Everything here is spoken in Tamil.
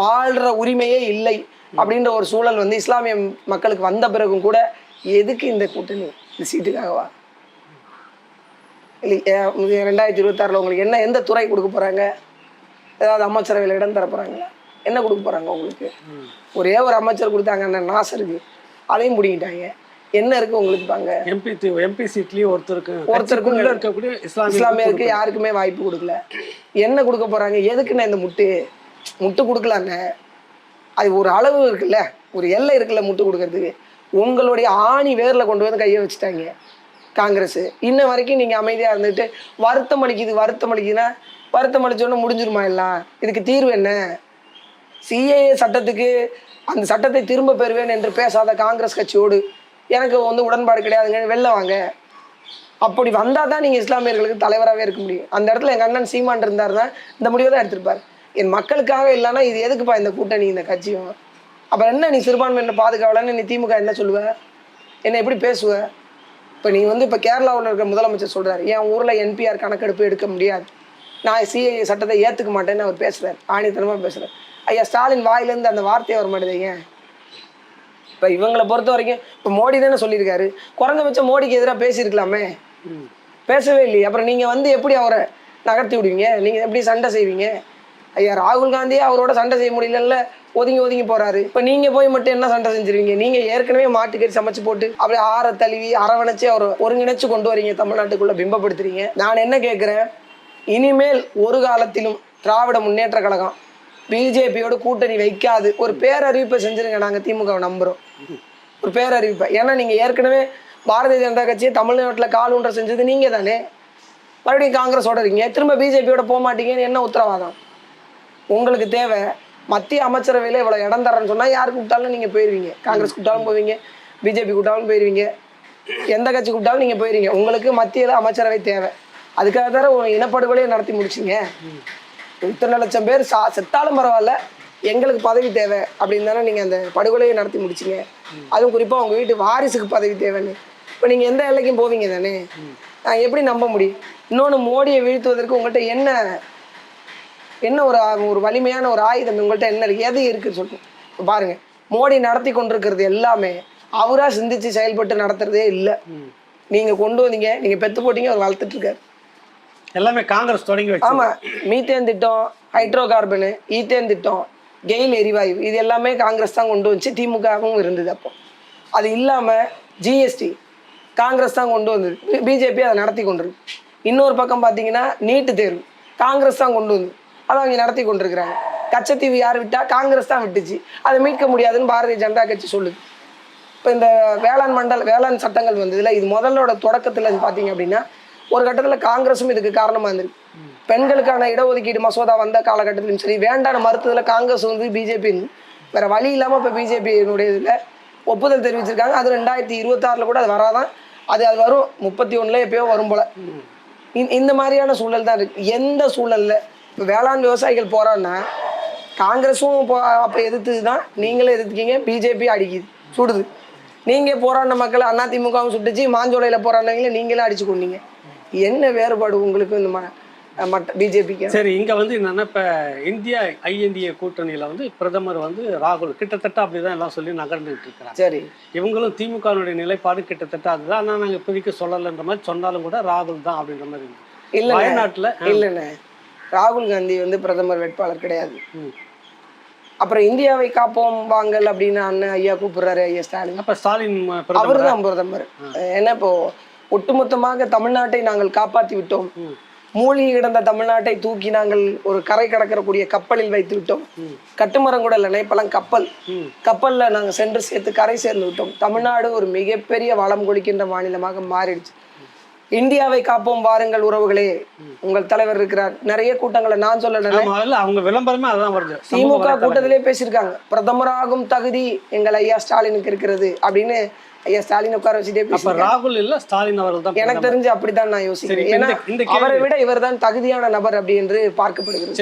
வாழ்ற உரிமையே இல்லை அப்படின்ற ஒரு சூழல் வந்து இஸ்லாமிய மக்களுக்கு வந்த பிறகும் கூட எதுக்கு இந்த கூட்டணி? இந்த சீட்டுக்காகவா இல்லை ரெண்டாயிரத்தி இருபத்தாறில் உங்களுக்கு என்ன எந்த துறை கொடுக்க போகிறாங்க ஏதாவது அமைச்சரவையில் இடம் தர போகிறாங்களா என்ன கொடுக்க போகிறாங்க உங்களுக்கு? ஒரே ஒரு அமைச்சர் கொடுத்தாங்க அண்ணன் நாசருக்கு. அதையும் பிடிங்கிட்டாங்க. என்ன இருக்கு உங்களுக்கு பாங்க எம்பி எம்பி சீட்லயும் ஒருத்தருக்கு ஒருத்தருக்கும் இருக்கக்கூடிய இஸ்லாமிய இஸ்லாமியருக்கு யாருக்குமே வாய்ப்பு கொடுக்கல. என்ன கொடுக்க போறாங்க? எதுக்குண்ணே இந்த முட்டு? முட்டு கொடுக்கலாங்க. அது ஒரு அளவு இருக்குல்ல ஒரு எல்லை இருக்குல்ல முட்டு கொடுக்கறதுக்கு. உங்களுடைய ஆணி வேரில் கொண்டு வந்து கையை வச்சுட்டாங்க காங்கிரஸ். இன்ன வரைக்கும் நீங்க அமைதியா இருந்துட்டு வருத்தம் அளிக்குது வருத்தம் அளிக்குதுன்னா வருத்தம் அளிச்சோன்னு முடிஞ்சிருமா எல்லாம்? இதுக்கு தீர்வு என்ன? சிஏஏ சட்டத்துக்கு அந்த சட்டத்தை திரும்ப பெறுவேன் என்று பேசாத காங்கிரஸ் கட்சியோடு எனக்கு வந்து உடன்பாடு கிடையாதுங்க வெளில வாங்க. அப்படி வந்தால் தான் நீங்கள் இஸ்லாமியர்களுக்கு தலைவராகவே இருக்க முடியும். அந்த இடத்துல எங்கள் அண்ணன் சீமான் இருந்தார் தான் இந்த முடிவை தான் எடுத்திருப்பார். என் மக்களுக்காக இல்லைன்னா இது எதுக்குப்பா இந்த கூட்டணி இந்த கட்சியும்? அப்புறம் என்ன நீ சிறுபான்மையினர் பாதுகாவலன்னு நீ திமுக என்ன சொல்லுவ? என்ன எப்படி பேசுவ? இப்போ நீ வந்து இப்போ கேரளாவில் இருக்கிற முதலமைச்சர் சொல்கிறார் என் ஊரில் என்பிஆர் கணக்கெடுப்பு எடுக்க முடியாது? நான் சிஐஏ சட்டத்தை ஏற்றுக்க மாட்டேன்னு அவர் பேசுகிறார் ஆணித்தனமாக பேசுகிறார் ஐயா ஸ்டாலின் வாயிலேருந்து அந்த வார்த்தையை வர மாட்டேது ஏன்? இப்போ இவங்களை பொறுத்த வரைக்கும் இப்போ மோடி தானே சொல்லியிருக்காரு குறைஞ்சபட்சம் மோடிக்கு எதிராக பேசியிருக்கலாமே? பேசவே இல்லையே. அப்புறம் நீங்கள் வந்து எப்படி அவரை நகர்த்தி விடுவீங்க? நீங்கள் எப்படி சண்டை செய்வீங்க? ஐயா ராகுல் காந்தியே அவரோட சண்டை செய்ய முடியலல்ல. ஒதுங்கி ஒதுங்கி போறாரு. இப்போ நீங்க போய் மட்டும் என்ன சண்டை செஞ்சிருவீங்க? நீங்க ஏற்கனவே மாட்டுக்கறி சமைச்சு போட்டு அப்படியே ஆற தழுவி அரவணைச்சு அவர் ஒருங்கிணைச்சு கொண்டு வரீங்க தமிழ்நாட்டுக்குள்ள பிம்பப்படுத்துறீங்க. நான் என்ன கேட்குறேன் இனிமேல் ஒரு காலத்திலும் திராவிட முன்னேற்ற கழகம் பிஜேபியோட கூட்டணி வைக்காது. ஒரு பேரறிவிப்பை செஞ்சிருங்க நாங்கள் திமுகவை நம்புறோம். ஒரு பேரறிவிப்பை. ஏன்னா நீங்க ஏற்கனவே பாரதிய ஜனதா கட்சியை தமிழ்நாட்டில் கால் ஒன்றை செஞ்சது நீங்க தானே மறுபடியும் காங்கிரஸோட இருக்கீங்க. திரும்ப பிஜேபியோட போக மாட்டீங்கன்னு என்ன உத்தரவாதம்? உங்களுக்கு தேவை. மத்திய அமைச்சரவையில் இவ்வளோ இடம் தரேன்னு சொன்னால் யார் கூப்பிட்டாலும் நீங்கள் போயிடுவீங்க காங்கிரஸ் கூப்பிட்டாலும் போவீங்க. பிஜேபி கூப்பிட்டாலும் போயிடுவீங்க எந்த கட்சி கூப்பிட்டாலும் நீங்கள் போயிடுவீங்க உங்களுக்கு மத்தியில் அமைச்சரவை தேவை. அதுக்காக தானே ஒரு இனப்படுகொலையை நடத்தி முடிச்சிங்க. இத்தனை லட்சம் பேர் சா செத்தாலும் பரவாயில்ல. எங்களுக்கு பதவி தேவை அப்படின்னு தானே நீங்கள் அந்த படுகொலையை நடத்தி முடிச்சிங்க. அதுவும் குறிப்பாக உங்கள் வீட்டு வாரிசுக்கு பதவி தேவைன்னு. இப்போ நீங்கள் எந்த எல்லைக்கும் போவீங்க தானே? நான் எப்படி நம்ப முடியும்? இன்னொன்று மோடியை வீழ்த்துவதற்கு உங்கள்கிட்ட என்ன என்ன ஒரு ஒரு வலிமையான ஒரு ஆயுதம் உங்கள்கிட்ட என்ன எது இருக்குன்னு சொல்லுங்க இப்ப பாருங்க மோடி நடத்தி கொண்டிருக்கிறது எல்லாமே அவரா சிந்திச்சு செயல்பட்டு நடத்துறதே இல்லை. நீங்க கொண்டு வந்தீங்க நீங்க பெத்து போட்டீங்க அவர் வளர்த்துட்டு இருக்காரு. எல்லாமே காங்கிரஸ் தொடங்கி வச்சு. ஆமா மீத்தேன் திட்டம் ஹைட்ரோ கார்பனு ஈத்தேன் திட்டம் கெயில் எரிவாயு இது எல்லாமே காங்கிரஸ் தான் கொண்டு வந்துச்சு திமுகவும் இருந்தது அப்போ. அது இல்லாம ஜிஎஸ்டி காங்கிரஸ் தான் கொண்டு வந்தது. பிஜேபி அதை நடத்தி கொண்டிருக்கு. இன்னொரு பக்கம் பார்த்தீங்கன்னா நீட்டு தேர்வு காங்கிரஸ் தான் கொண்டு வந்து அதை அவங்க நடத்தி கொண்டிருக்கிறாங்க. கச்சத்தீவு யார் விட்டா காங்கிரஸ் தான் விட்டுச்சு. அதை மீட்க முடியாதுன்னு பாரதிய ஜனதா கட்சி சொல்லுது. இப்போ இந்த வேளாண் மண்டல் வேளாண் சட்டங்கள் வந்ததுல இது முதலோட தொடக்கத்தில் பார்த்தீங்க அப்படின்னா ஒரு கட்டத்தில் காங்கிரஸும் இதுக்கு காரணமாக இருந்திருக்கு. பெண்களுக்கான இடஒதுக்கீடு மசோதா வந்த காலகட்டத்திலும் சரி வேண்டான மருத்துவத்தில் காங்கிரஸ் வந்து பிஜேபி வேற வழி இல்லாமல் இப்போ பிஜேபியினுடைய இதில் ஒப்புதல் தெரிவிச்சிருக்காங்க. அது ரெண்டாயிரத்தி இருபத்தாறில் கூட அது வராதான். அது அது வரும் முப்பத்தி ஒன்றில் எப்பயோ வரும் போல. இந்த- இந்த மாதிரியான சூழல் தான் இருக்கு. எந்த சூழலில் இப்போ வேளாண் விவசாயிகள் போறான்னா காங்கிரஸும் இப்போ அப்போ எதிர்த்தது தான் நீங்களே எதிர்த்துக்கீங்க பிஜேபி அடிக்குது சுடுது. நீங்க போராடின மக்கள் அதிமுகவும் சுட்டுச்சு மாஞ்சோலையில போராடினவங்கள நீங்களே அடிச்சு கொண்டீங்க என்ன வேறுபாடு உங்களுக்கு இந்த ம- மற்ற பிஜேபிக்கு? சரி இங்க வந்து என்னன்னா இப்ப இந்தியா ஐஎன்டிஏ கூட்டணியில வந்து பிரதமர் வந்து ராகுல் கிட்டத்தட்ட அப்படிதான் எல்லாம் சொல்லி நகர்ந்துட்டு இருக்கிறாங்க. சரி. இவங்களும் திமுகவுடைய நிலைப்பாடு கிட்டத்தட்ட அதுதான். ஆனா நாங்க இப்போதைக்கு சொல்லலைன்ற மாதிரி சொன்னாலும் கூட ராகுல் தான் அப்படின்ற மாதிரி. இல்லைண்ணே. வயநாட்டுல இல்லைண்ணே. ராகுல் காந்தி வந்து பிரதமர் வேட்பாளர் கிடையாது. அப்புறம் இந்தியாவை காப்போம் வாங்கல் அப்படின்னு அண்ணன் ஐயா கூப்பிடுறாரு ஐயா ஸ்டாலின். அப்ப ஸ்டாலின் அவர் தான் பிரதமர். ஏன்னா இப்போ ஒட்டுமொத்தமாக தமிழ்நாட்டை நாங்கள் காப்பாற்றி விட்டோம். மூழ்கி கிடந்த தமிழ்நாட்டை தூக்கி நாங்கள் ஒரு கரை கடக்கக்கூடிய கப்பலில் வைத்து விட்டோம். கட்டுமரம் கூட இல்லைன்னா இப்பெல்லாம் கப்பல். கப்பல்ல நாங்கள் சென்று சேர்த்து கரை சேர்ந்து விட்டோம். தமிழ்நாடு ஒரு மிகப்பெரிய வளம் கொளிக்கின்ற மாநிலமாக மாறிடுச்சு. இந்தியாவை காப்போம் வாருங்கள் உறவுகளே. உங்கள் தலைவர் இருக்கிறார். நிறைய கூட்டங்களை நான் சொல்ல அவங்க விளம்பரமே அதான் வருது. திமுக. கூட்டத்திலே பேசியிருக்காங்க. பிரதமராகும் தகுதி எங்கள் ஐயா ஸ்டாலினுக்கு இருக்கிறது அப்படின்னு ஐயா ஸ்டாலின் உட்கார வச்சுட்டே பேசி ராகுல் இல்ல ஸ்டாலின் அவர்கள் தான் எனக்கு தெரிஞ்சு அப்படித்தான் நான் யோசிக்கிறேன். ஏன்னா அவரை விட இவர்தான் தகுதியான நபர் அப்படி என்று பார்க்கப்படுகிறது.